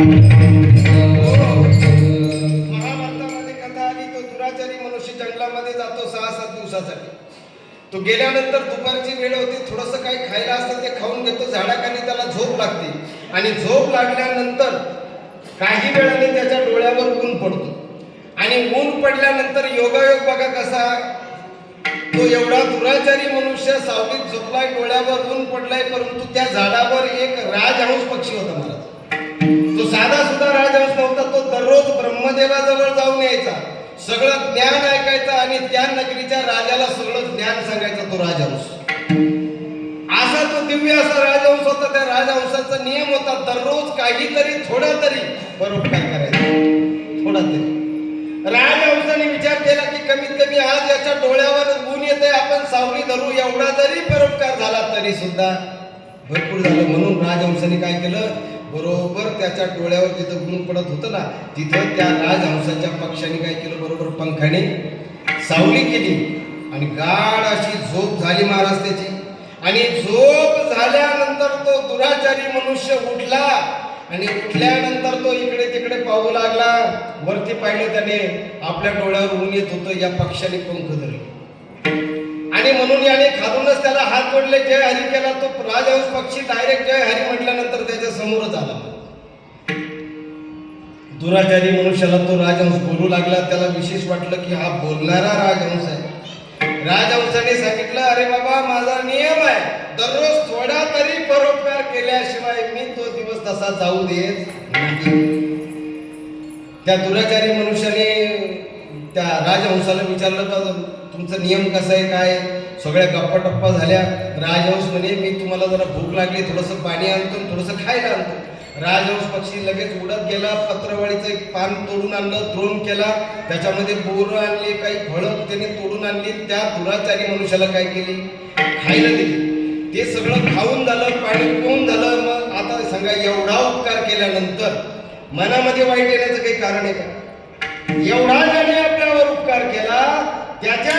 महाभारतामध्ये कथा आली तो दुराचारी मनुष्य जंगलामध्ये जातो सहा सात दिवसासाठी. तो गेल्यानंतर दुपारची वेळ होती थोडंसं काही खायला असतं ते खाऊन घेतो झाडाखाली त्याला झोप लागते. आणि झोप लागल्यानंतर काही वेळाने त्याच्या डोळ्यावर ऊन पडतो. आणि ऊन पडल्यानंतर योगायोग बघा कसा तो एवढा दुराचारी मनुष्य सावलीत झोपलाय डोळ्यावर ऊन पडलाय परंतु त्या झाडावर एक राजहंस पक्षी होता महाराज. तो साधा सुद्धा राजहंस नव्हता तो दररोज ब्रह्मदेवाजवळ जाऊन यायचा. सगळं ज्ञान ऐकायचं आणि त्या नगरीच्या राजाला सगळं ज्ञान सांगायचा तो राजहंस. असा तो दिव्य असा राजहंस होता त्या राजहंसाचा नियम होता दररोज काहीतरी थोडा तरी परोपकार करायचा. थोडा तरी राजहंसाने विचार केला की कमीत कमी आज याच्या डोळ्यावर ऊन येते आपण सावली धरू एवढा जरी परोपकार झाला तरी सुद्धा भरपूर झालं. म्हणून राजहंसाने काय केलं? बरोबर त्याच्या डोळ्यावर जिथं गुण पडत होतं ना तिथं त्या राजहंसाच्या पक्षाने काय केलं बरोबर? पंखाने सावली केली. आणि गाढ अशी झोप झाली महाराज त्याची. आणि झोप झाल्यानंतर तो दुराचारी मनुष्य उठला. आणि उठल्यानंतर तो इकडे तिकडे पाहू लागला. वरती पाहिलं त्याने आपल्या डोळ्यावर ऊन येत होतं या पक्षाने पंख धरले. आणि म्हणून याने खालूनच त्याला हात जोडले. जय हरी केला तो राजहंस पक्षी डायरेक्ट जय हरी म्हटल्यानंतर त्याच्या समोरच आला. दुराचारी मनुष्याला तो राजहंस बोलू लागला. त्याला विशेष वाटलं की हा बोलणारा राजहंस आहे. राजहंसाने सांगितलं अरे बाबा माझा नियम आहे. दररोज थोडा तरी परोपकार केल्याशिवाय मी तो दिवस तसा जाऊ देत त्या दुराचारी मनुष्याने त्या राजहंसाला विचारलं तुमचा नियम कसा आहे काय सगळ्या गप्पा टप्पा झाल्या. राजहंस म्हणे मी तुम्हाला जरा भूक लागली थोडंसं पाणी आणतो थोडंसं खायला आणतो. राजहंस पक्षी लगेच उडत गेला पत्रवाळीचं एक पान तोडून आणलं द्रोण केला. त्याच्यामध्ये बोरं आणली काही फळं त्याने तोडून आणली. त्या दुराचारी मनुष्याला काय केली? खायला दिली. ते सगळं खाऊन झालं पाणी पिऊन झालं. मग आता सांगा एवढा उपकार केल्यानंतर मनामध्ये वाईट येण्याचं काही कारण आहे का? एवढा ज्याने आपल्यावर उपकार केला त्याच्या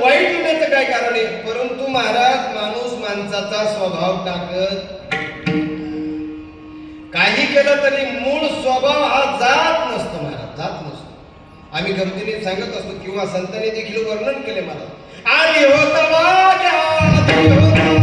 वाईट येण्याचं काय कारण आहे? परंतु महाराज माणूस माणसाचा स्वभाव टाकत काही केलं तरी मूळ स्वभाव हा जात नसतो महाराज जात नसतो. आम्ही गमतीने सांगत असतो किंवा संतांनी देखील वर्णन केले महाराज. आणि होता होता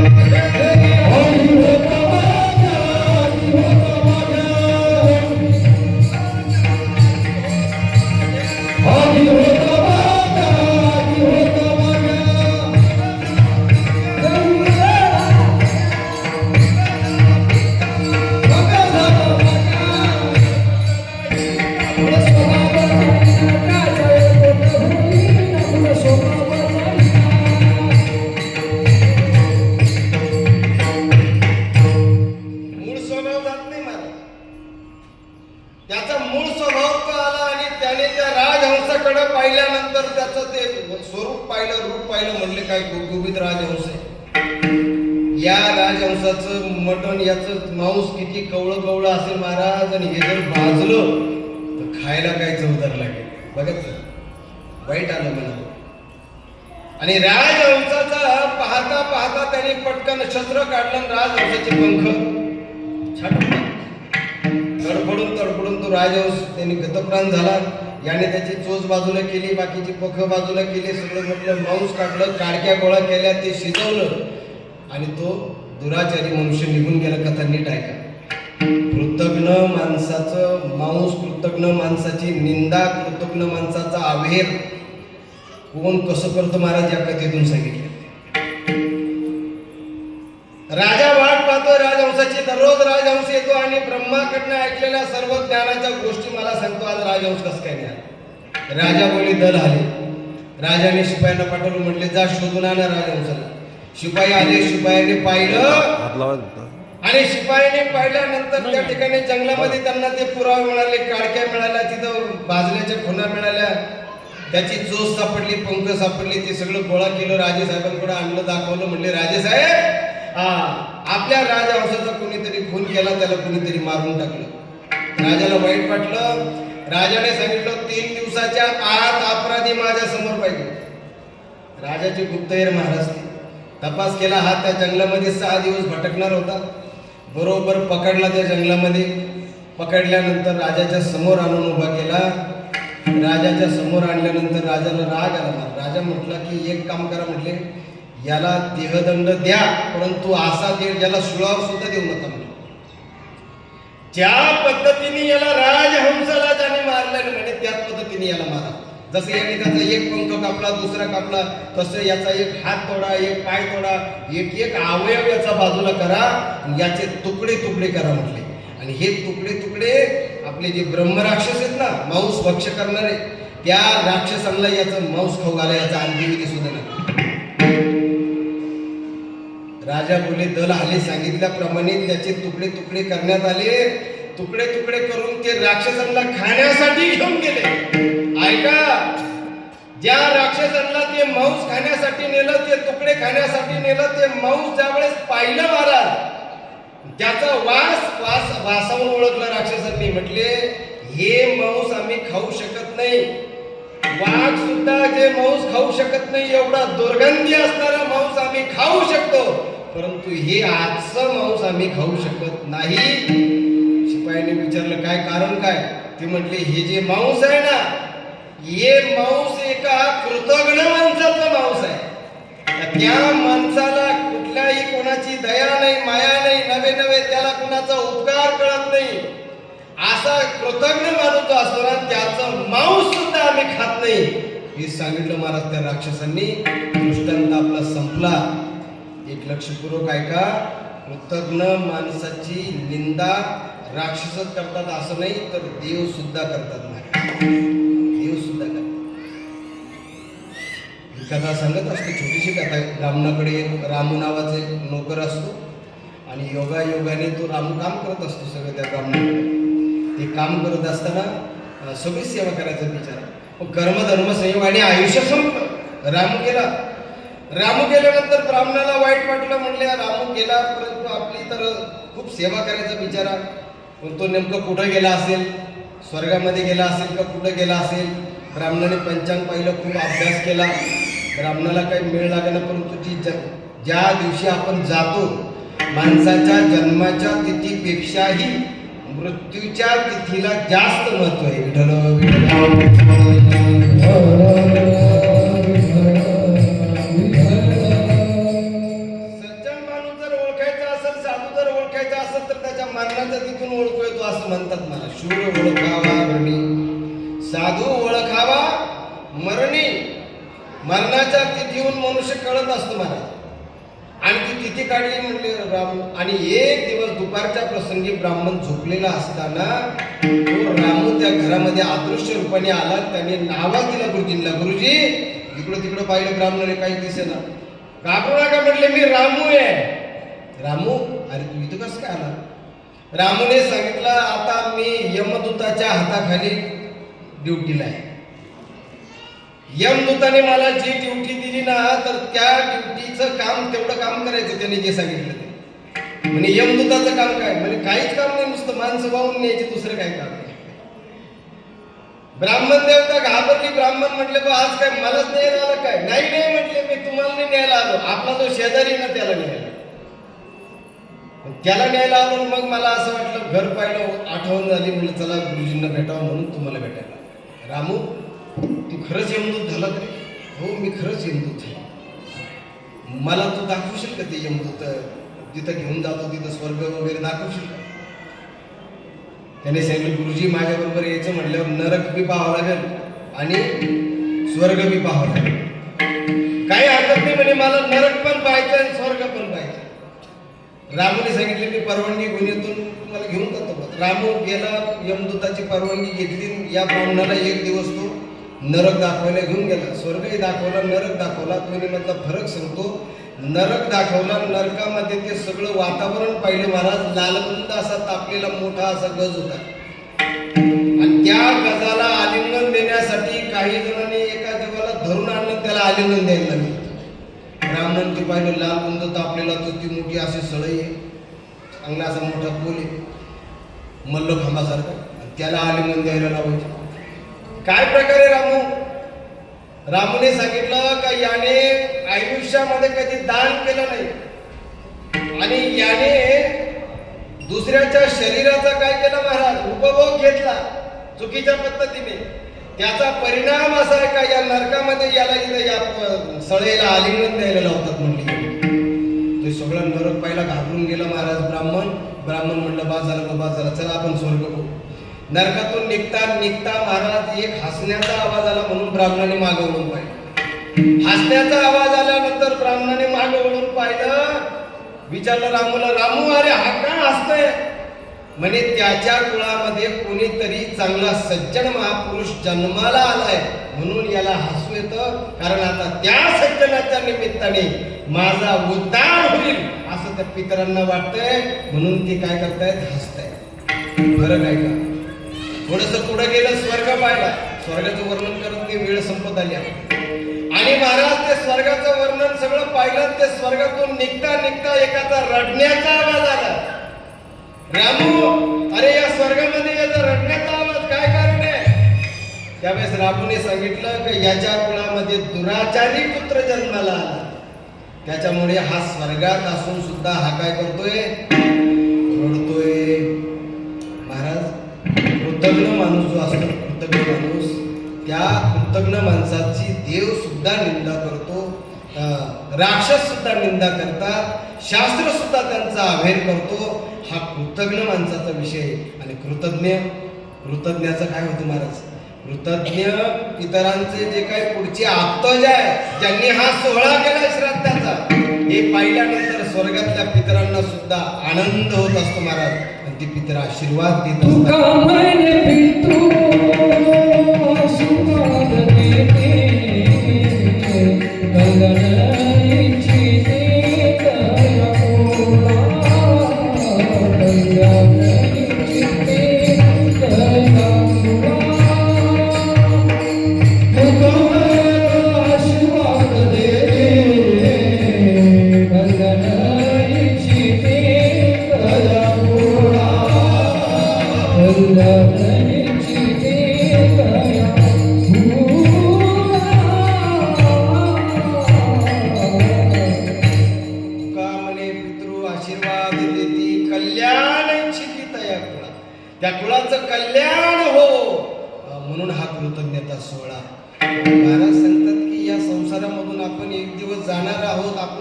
याचं मांस किती कवळं कवळं असेल महाराज आणि हे जर भाजलं तर खायला काय चवदार लागेल? बघत वाईट आलं मला. आणि राजहंसाचा पाहता पाहता त्याने पटकन शस्त्र काढलं आणि राजहंसाचे पंख छाटले तडफडून तडफडून तो राजहंस त्यांनी गतप्राण झाला. याने त्याची चोच बाजूला केली बाकीची पख बाजूला केली सगळं म्हटलं मांस काढलं काडक्या गोळा केल्या ते शिजवलं. आणि तो दुराचारी मनुष्य निघून गेला कथा नीट ऐका. कृतज्ञ माणसाचं मांस कृतज्ञ माणसाची निंदा कृतज्ञ माणसाचा आवेर कोण कसं करतो महाराज या कथेतून सांगितलं? राजा वाट पाहतो राजहंसाची दररोज राजहंस येतो आणि ब्रह्माकडनं ऐकलेल्या सर्व ज्ञानाच्या गोष्टी मला सांगतो आज राजहंस कसं काय ज्ञान राजा बोली दल आले. राजाने शिपायांना पाठवलं म्हटले जा शोधून आणा राजहंसाला. शिपाई आले शिपायाने पाहिलं. आणि शिपाईने पाहिल्यानंतर त्या ठिकाणी जंगलामध्ये त्यांना ते पुरावे मिळाले काडक्या मिळाल्या तिथं भाजण्याच्या खुणा मिळाल्या. त्याची चोच सापडली पंख सापडली ते सगळं गोळा केलं. राजे साहेबांकडे आणलं दाखवलं. म्हणले राजे साहेब हा आपल्या राजवंशाचा कोणीतरी खून केला त्याला कोणीतरी मारून टाकलं. राजाला वाईट वाटलं. राजाने सांगितलं तीन दिवसाच्या आत अपराधी माझ्यासमोर पाहिजे. राजाचे गुप्तहेर महाराज ते. तपास केला हा त्या जंगलामध्ये सहा दिवस भटकणार होता. बरोबर पकडला त्या जंगलामध्ये. पकडल्यानंतर राजाच्या समोर आणून उभा केला. राजाच्या समोर आणल्यानंतर राजाला राग आला. राजा म्हटला की एक काम करा म्हटले याला देहदंड द्या परंतु असा दे ज्याला सुळावर सुद्धा देऊ नका म्हटले ज्या पद्धतीने याला राजहंसाला ज्याने मारल्याने म्हणे त्याच पद्धतीने याला मारा. जसं याने त्याचा एक पंख कापला दुसरा कापला तसं याचा एक हात तोडा एक पाय तोडा एक एक अवयव याचा बाजूला करा आणि याचे तुकडे तुकडे करा म्हटले. आणि हे तुकडे तुकडे आपले जे ब्रह्मराक्षस आहेत ना मांस भक्ष करणारे त्या राक्षसांना याचं मांस खाऊ घाला याचा अंत्यविधी सुद्धा नाही राजा बोले दल आले सांगितल्याप्रमाणे त्याचे तुकडे तुकडे करण्यात आले. तुकडे तुकडे करून ते राक्षसांना खाण्यासाठी घेऊन गेले. ऐका ज्या राक्षसांना ते मांस खाण्यासाठी नेलं ते तुकडे खाण्यासाठी नेलं ते मांस ज्यावेळेस पाहिलं महाराज त्याचा वास वास वासावून ओळखलं राक्षसांनी म्हटले हे मांस आम्ही खाऊ शकत नाही. वाघ सुद्धा जे मांस खाऊ शकत नाही एवढा दुर्गंधी असणारा मांस आम्ही खाऊ शकतो. परंतु हे आजचं मांस आम्ही खाऊ शकत नाही. शिपायाने विचारलं काय कारण काय? ते म्हटले हे जे मांस आहे ना ये मांस एका कृतज्ञ माणसाचा मांस आहे. त्या माणसाला कुठल्याही कोणाची दया नाही माया नाही नवे नवे त्याला कुणाचा उपकार कळत नाही. असा कृतज्ञ माणूस असतो ना त्याचं मांस सुद्धा आम्ही खात नाही. हे सांगितलं महाराज त्या राक्षसांनी. दृष्टांत आपला संपला. एक लक्षपूर्वक ऐका. कृतज्ञ माणसाची निंदा राक्षसच करतात असं नाही तर देव सुद्धा करतात नाही. देव सुद्धा करतात. ही कथा सांगत असते छोटीशी कथा ब्राह्मणाकडे एक रामू नावाचा एक नोकर असतो आणि योगा योगाने तो रामू काम करत असतो सगळं त्या ब्राह्मणाकडे. ते काम करत असताना सगळी सेवा करायचा विचार मग कर्म धर्म संयोग आणि आयुष्य संपलं. रामू गेला. रामू गेल्यानंतर ब्राह्मणाला वाईट वाटलं म्हणले रामू गेला परंतु आपली तर खूप सेवा करायचा विचार पण तो नेमकं कुठं गेला असेल? स्वर्गामध्ये गेला असेल का कुठं गेला असेल? ब्राह्मणाने पंचांग पाहिलं खूप अभ्यास केला. ब्राह्मणाला काही मिळ लागेना परंतु ती ज- ज्या दिवशी आपण जातो माणसाच्या जन्माच्या तिथीपेक्षाही मृत्यूच्या तिथीला जास्त महत्त्व आहे. विठ्ठल मरणाचा तिथून ओळखू येतो असं म्हणतात मला. शूर ओळखावा मरणी. साधू ओळखावा मरणी. मरणाच्या तिथीहून मनुष्य कळत असतो मला. आणि ती तिथी काढली म्हणले राम आणि एक दिवस दुपारच्या प्रसंगी ब्राह्मण झोपलेला असताना तो रामू त्या घरामध्ये अदृश्य रूपाने आला. त्याने नावा दिला गुरुजींना. गुरुजी इकडं तिकडं पाहिलं ब्राह्मणाने काही दिसेना. घाबरू नका म्हटले मी रामू आहे. रामू अरे तू इथं कसं काय आला? रामूने सांगितलं आता मी यमदूताच्या हाताखाली ड्युटीला आहे. यमदूताने मला जी ड्युटी दिली ना तर त्या ड्युटीचं काम तेवढं काम करायचं त्याने जे सांगितलं ते. म्हणजे यमदूताचं काम काय? म्हणजे काहीच काम नाही नुसतं माणसं वाहून न्यायचे दुसरं काय काम नाही. ब्राह्मण देवता घाबरली. ब्राह्मण म्हटले बा आज काय मलाच न्यायला आलं काय? नाही नाही म्हटले मी तुम्हाला नाही न्यायला आलो. आपला जो शेजारी ना त्याला न्यायला त्याला न्यायला आलो मग मला असं वाटलं घर पाहिलं आठवण झाली म्हणलं चला गुरुजींना भेटावं म्हणून तुम्हाला भेटायला. रामू तू खरंच यमदूत झाला तरी? हो मी खरंच यमदूत झालो. मला तू दाखवशील का ते यमदूत? जिथं घेऊन जातो तिथं स्वर्ग वगैरे दाखवशील का? त्याने सांगितलं गुरुजी माझ्याबरोबर यायचं म्हटल्यावर नरक बी पाहावं लागेल आणि स्वर्ग बी पाहावं लागेल. काही हरकत नाही म्हणे मला नरक पण पाहायचं आणि स्वर्ग पण पाहायचं रामूने सांगितले मी परवानगी गुन्ह्यातून तुम्हाला घेऊन जातो रामू गेला यमदूताची परवानगी घेतली या ब्राह्मणाला एक दिवस तो नरक दाखवायला घेऊन गेला. स्वर्गही दाखवला नरक दाखवला. दोन्ही मधला फरक सांगतो नरक दाखवला नरकामध्ये ते सगळं वातावरण पाहिलं महाराज. लालबंद असा तापलेला मोठा असा गज होता. आणि त्या गजाला आलिंगन देण्यासाठी काही जणांनी एका जीवाला धरून आणलं त्याला आलिंगन द्यायला लागलं. ब्राह्मण ते पाहिलं लाल बंद तापलेला तर ती मोठी अशी सळई आहे. चांगला असा मोठा पोल आहे. मल्ल खांबासारखा. त्याला आलिंगन द्यायला लावायचे. काय प्रकारे रामू? रामूने सांगितलं का याने आयुष्यामध्ये कधी दान केलं नाही? आणि याने दुसऱ्याच्या शरीराचा काय केलं महाराज? उपभोग घेतला चुकीच्या पद्धतीने. त्याचा परिणाम असा आहे का या नरकामध्ये याला इथं या सळेला आलिंगन द्यायला लावतात म्हणली ते सगळं नरक पाहिला घाबरून गेलं महाराज ब्राह्मण. ब्राह्मण म्हणलं बा झालं बाबा झालं चला आपण स्वर्ग बघू. नरकातून निघता निघता महाराज एक हसण्याचा आवाज आला म्हणून ब्राह्मणाने मागे वळून पाहिलं. हसण्याचा आवाज आल्यानंतर ब्राह्मणाने मागे वळून पाहिलं. विचारलं रामूला रामू अरे हा का हसतय? म्हणे त्याच्या कुळामध्ये कोणीतरी चांगला सज्जन महापुरुष जन्माला आलाय. म्हणून याला हसू येतं. कारण आता त्या सज्जनाच्या निमित्ताने माझा उद्धार होईल असं त्या पितरांना वाटतंय. म्हणून ते काय करतायत? हसतायत. खरं काय का? थोडस पुढे गेलं स्वर्ग पाहिला स्वर्गाचं वर्णन करत ते वेळ संपत आली आहे. आणि महाराज ते स्वर्गाचं वर्णन सगळं पाहिलं ते स्वर्गातून निघता निघता एकाचा रडण्याचा आवाज आला. रामू अरे या स्वर्गामध्ये याचा रडण्याचा आवाज काय कारण आहे? त्यावेळेस रामूने सांगितलं की याच्या कुळामध्ये दुराचारी पुत्र जन्माला आला. त्याच्यामुळे हा स्वर्गात असून सुद्धा हा काय करतोय? रडतोय. महाराज कृतज्ञ माणूस जो असतो कृतज्ञ माणूस त्या कृतज्ञ माणसाची देव सुद्धा निंदा करतो. राक्षस सुद्धा निंदा करतात शास्त्र सुद्धा त्यांचा अभेर करतो. हा कृतज्ञ माणसाचा विषय. आणि कृतज्ञ कृतज्ञाचं काय होतं महाराज? कृतज्ञ इतरांचे जे काही पुढचे आत्तज आहे ज्यांनी हा सोहळा केला श्राद्धाचा हे पाहिल्यानंतर स्वर्गातल्या पितरांना सुद्धा आनंद होत असतो महाराज. आणि ती पितर आशीर्वाद देत असतात.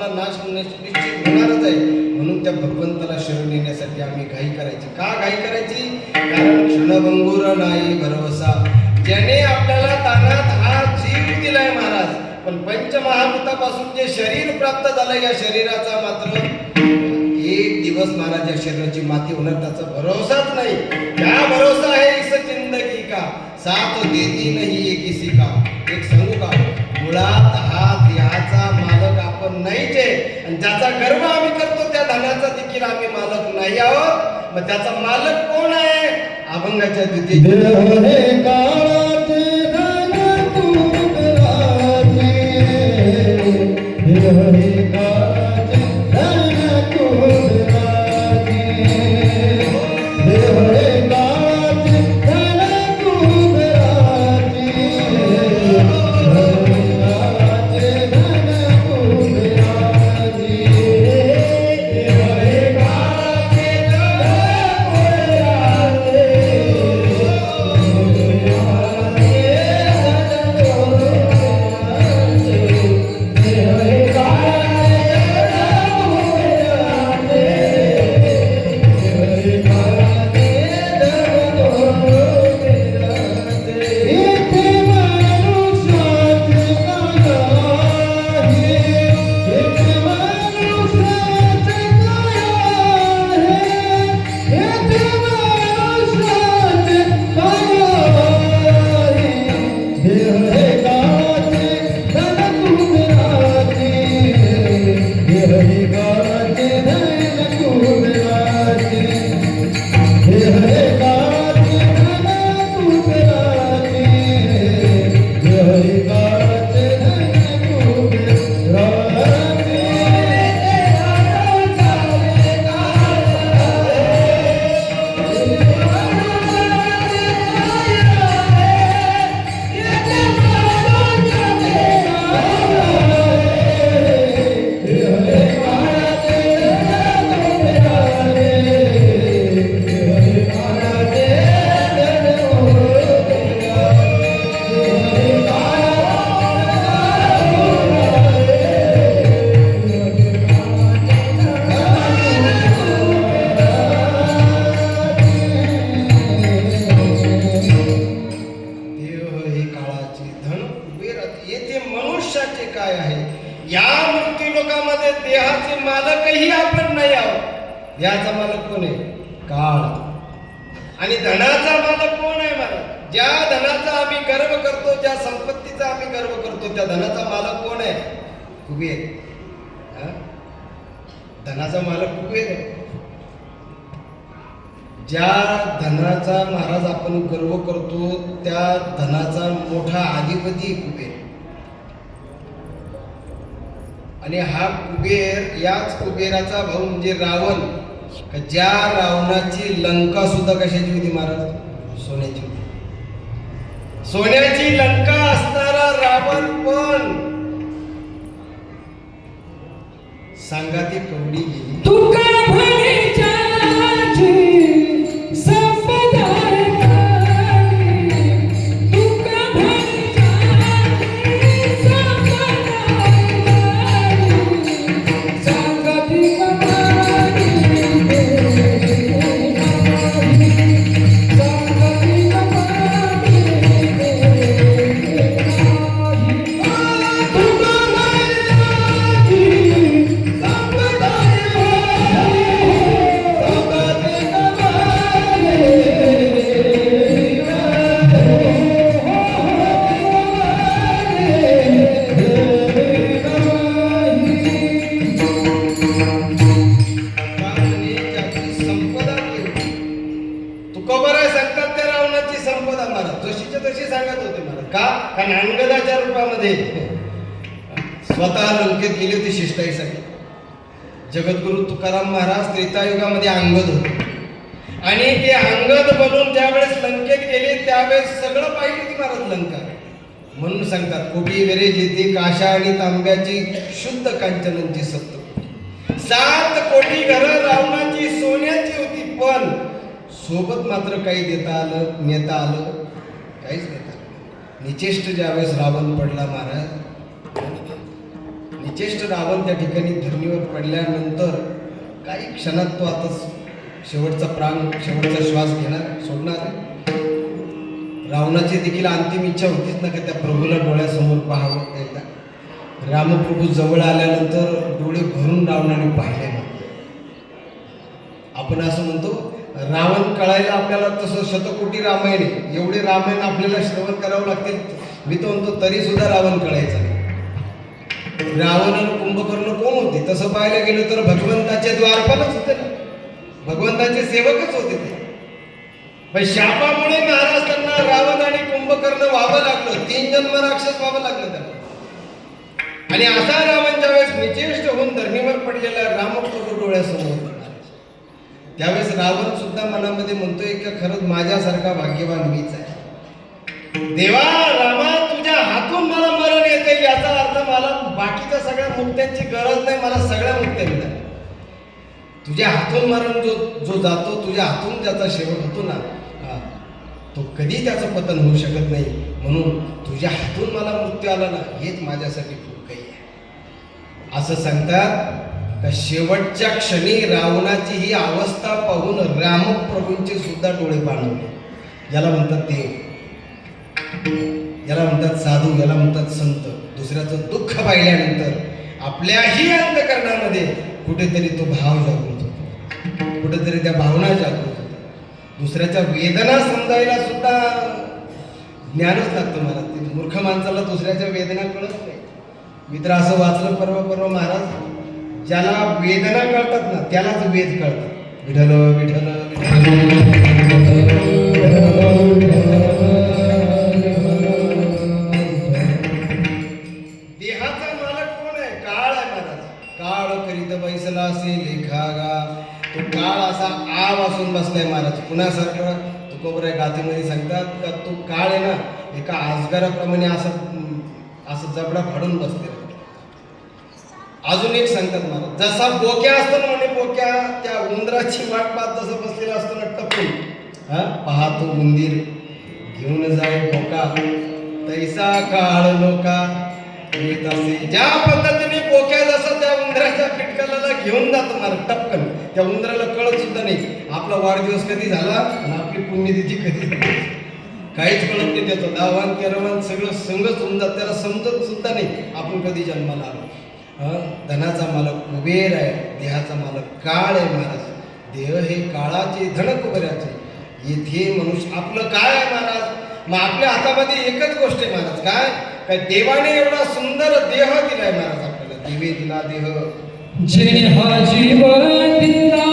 आपला नाश निश्चित निश्चित होणारच आहे. म्हणून त्या भगवंताला शरण येण्यासाठी आम्ही घाई करायची. का घाई करायची? कारण क्षणभंगुर नाही भरवसा. ज्याने आपल्याला तानात हा जीव दिलाय महाराज. पण पंचमहाभूतापासून जे शरीर प्राप्त झालं या शरीराचा मात्र एक दिवस महाराज या शरीराची माती होणार त्याचा भरोसाच नाही. क्या भरोसा आहे इस जिंदगी का? साथ देती नाही एक किसी का? एक सांगू का? मुळात हा देहाचा ज्याचा गर्व आम्ही करतो त्या धनाचा देखील आम्ही मालक नाही आहोत. मग त्याचा मालक कोण आहे? अभंगाच्या द्वितीय काळात महाराज आपण गर्व करतो त्या धनाचा मोठा अधिपती कुबेर. आणि हा कुबेर याच कुबेराचा भाऊ म्हणजे रावण. ज्या रावणाची लंका सुद्धा कशाची होती महाराज? सोन्याची होती. सोन्याची लंका असणारा रावण पण. सांगा ती कवडी गेली. सांगतात वेरे जेथे काशा आणि तांब्याची शुद्ध कांचनांची सत्त सात कोटी घर रावणाची सोन्याची होती पण सोबत मात्र काही देता आलं नेता आलं काहीच नेता निचेष्ट ज्यावेळेस रावण पडला महाराज निचेष्ट रावण त्या ठिकाणी धरणीवर पडल्यानंतर काही क्षणात तो आता शेवटचा प्राण शेवटचा श्वास घेणार सोडणार आहे. रावणाची देखील अंतिम इच्छा होतीच ना का त्या प्रभूला डोळ्यासमोर पाहावं एकदा? रामप्रभू जवळ आल्यानंतर डोळे भरून रावणाने पाहिले. आपण असं म्हणतो रावण कळायला आपल्याला तसं शतकोटी रामायण आहे. एवढे रामायण आपल्याला श्रवण करावं लागतील. मी तो म्हणतो तरी सुद्धा रावण कळायचा नाही. रावण आणि कुंभकर्ण कोण होते? तसं पाहायला गेलं तर भगवंताचे द्वारपालच होते ना. भगवंताचे सेवकच होते ते. पण शापामुळे महाराज त्यांना रावण आणि कुंभकर्ण व्हावं लागलं तीन जन्म राक्षस व्हावं लागलं त्यांना आणि असा रावण ज्यावेळेस निचेष्ट होऊन धरणीवर पडलेला रामप्रभू डोळ्यासमोर त्यावेळेस रावण सुद्धा मनामध्ये म्हणतोय की खरंच माझ्यासारखा भाग्यवान मीच आहे. देवा रामा तुझ्या हातून मला मरण येते याचा अर्थ मला बाकीच्या सगळ्या मुक्त्यांची गरज नाही मला सगळ्या मुक्त्या मिळाल्या. तुझ्या हातून मरण जो जो जातो तुझ्या हातून त्याचा शेवट होतो ना. तो कधी त्याचं पतन होऊ शकत नाही. म्हणून तुझ्या हातून मला मृत्यू आला ना हेच माझ्यासाठी खूप काही आहे. असं सांगतात का शेवटच्या क्षणी रावणाची ही अवस्था पाहून रामप्रभूंचे सुद्धा डोळे बांधवले याला म्हणतात देव याला म्हणतात साधू याला म्हणतात संत. दुसऱ्याचं दुःख पाहिल्यानंतर आपल्याही अंतकरणामध्ये कुठेतरी तो भाव जागृत होतो. कुठेतरी त्या भावना जागृत दुसऱ्याच्या वेदना समजायला सुद्धा ज्ञानच लागतं मला ते मूर्ख माणसाला दुसऱ्याच्या वेदना कळत नाही मी तर असं वाचलं परवा परवा महाराज ज्याला वेदना कळतात ना त्यालाच वेद कळतात विठल विठल विठल तो काळ असा आ वासून बसलाय महाराज पुण्यासारखं तुकोबराय गातीमध्ये सांगतात का तो काळ आहे ना एका आजगाराप्रमाणे असं असं जबडा फाडून बसते. अजून एक सांगतात महाराज जसा बोक्या असतो ना म्हणे बोक्या त्या उंदराची वाट पाहत जसं बसलेला असतो ना टपून हा पाहतो उंदीर घेऊन जाय बोका तैसा काळ लोका ज्या पद्धतीने बोक्या जसं त्या उंदराच्या फिटकाला घेऊन जातो मला टपकन त्या उंदराला कळत सुद्धा नाही. आपला वाढदिवस कधी झाला आणि आपली पुण्यतिथी कधी झाली. काहीच कळत नाही त्याचं. दावान तेरावान सगळं संगच होऊन जात. त्याला समजत सुद्धा नाही आपण कधी जन्माला आलो. हं? धनाचा मालक कुबेर आहे देहाचा मालक काळ आहे महाराज. देह हे काळाचे धन कुबेराचे येथे मनुष्य आपलं काय आहे महाराज? मग आपल्या हातामध्ये एकच गोष्ट आहे महाराज. काय? काय देवाने एवढा सुंदर देह दिलाय महाराज आपल्याला. दिवे दिला देह. जेणे हा जीवन दिला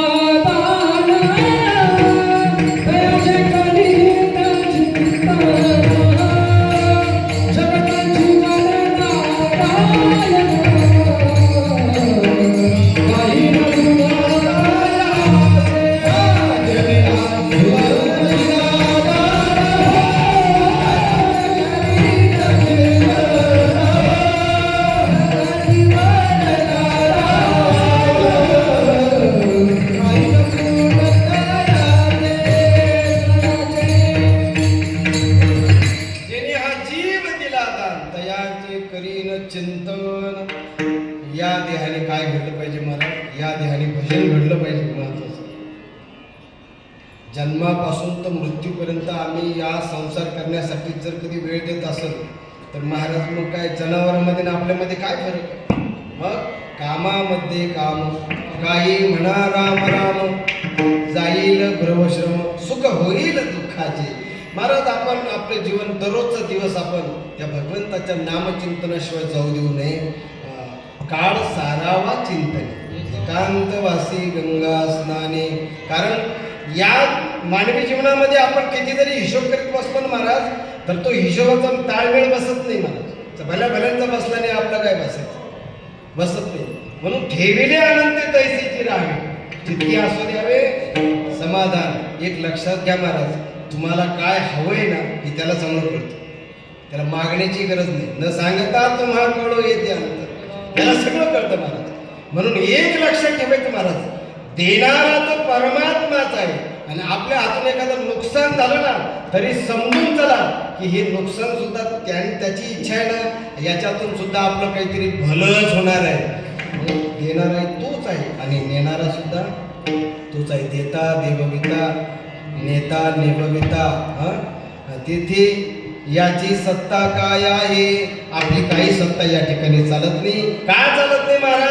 जन्मापासून तर मृत्यूपर्यंत आम्ही या संसार करण्यासाठी जर कधी वेळ देत असेल तर महाराज मग काय जनावरांमध्ये आणि आपल्यामध्ये काय फरक? आहे? मग कामामध्ये काम. काही म्हणा राम राम. जाईल भ्रमश्रम. सुख होईल दुःखाचे. महाराज आपण आपले जीवन दररोजचा दिवस आपण त्या भगवंताच्या नामचिंतनाशिवाय जाऊ देऊ नये. काळ सारावा चिंतन. एकांतवासी गंगा स्नाने. कारण या मानवी जीवनामध्ये आपण कितीतरी हिशोब करीत बसतो ना महाराज तर तो हिशोबाचा ताळमेळ बसत नाही महाराज. भल्या भल्यांचा बसला नाही आपलं काय बसायचं? बसत नाही. म्हणून ठेविले आनंद तैसीची राहावी. जितकी असू द्यावे समाधान. एक लक्षात घ्या महाराज तुम्हाला काय हवंय ना हे त्याला चांगलं कळतं. त्याला मागण्याची गरज नाही. न सांगता तुम्हाला कळो येते अंतर त्याला सगळं कळतं महाराज. म्हणून एक लक्षात ठेवायचं महाराज. देणारा तो परमात्माच आहे. आणि आपल्या हातून एखादं नुकसान झालं ना तरी समजून चला की हे नुकसान सुद्धा त्याने त्याची इच्छा आहे ना याच्यातून सुद्धा आपलं काहीतरी भलंच होणार आहे. देणारा तोच आहे आणि नेणारा सुद्धा तोच आहे. देता देवविता नेता निभविता हा? तिथे याची सत्ता काय आहे? आपली काही सत्ता या ठिकाणी चालत नाही. का चालत नाही महाराज?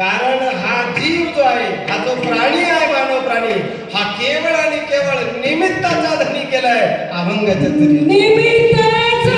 कारण हा जीव जो आहे हा जो प्राणी आहे मानव प्राणी हा केवळ आणि केवळ निमित्ताचा धनी केलाय अभंगाच्या तरी. निमित्ताचा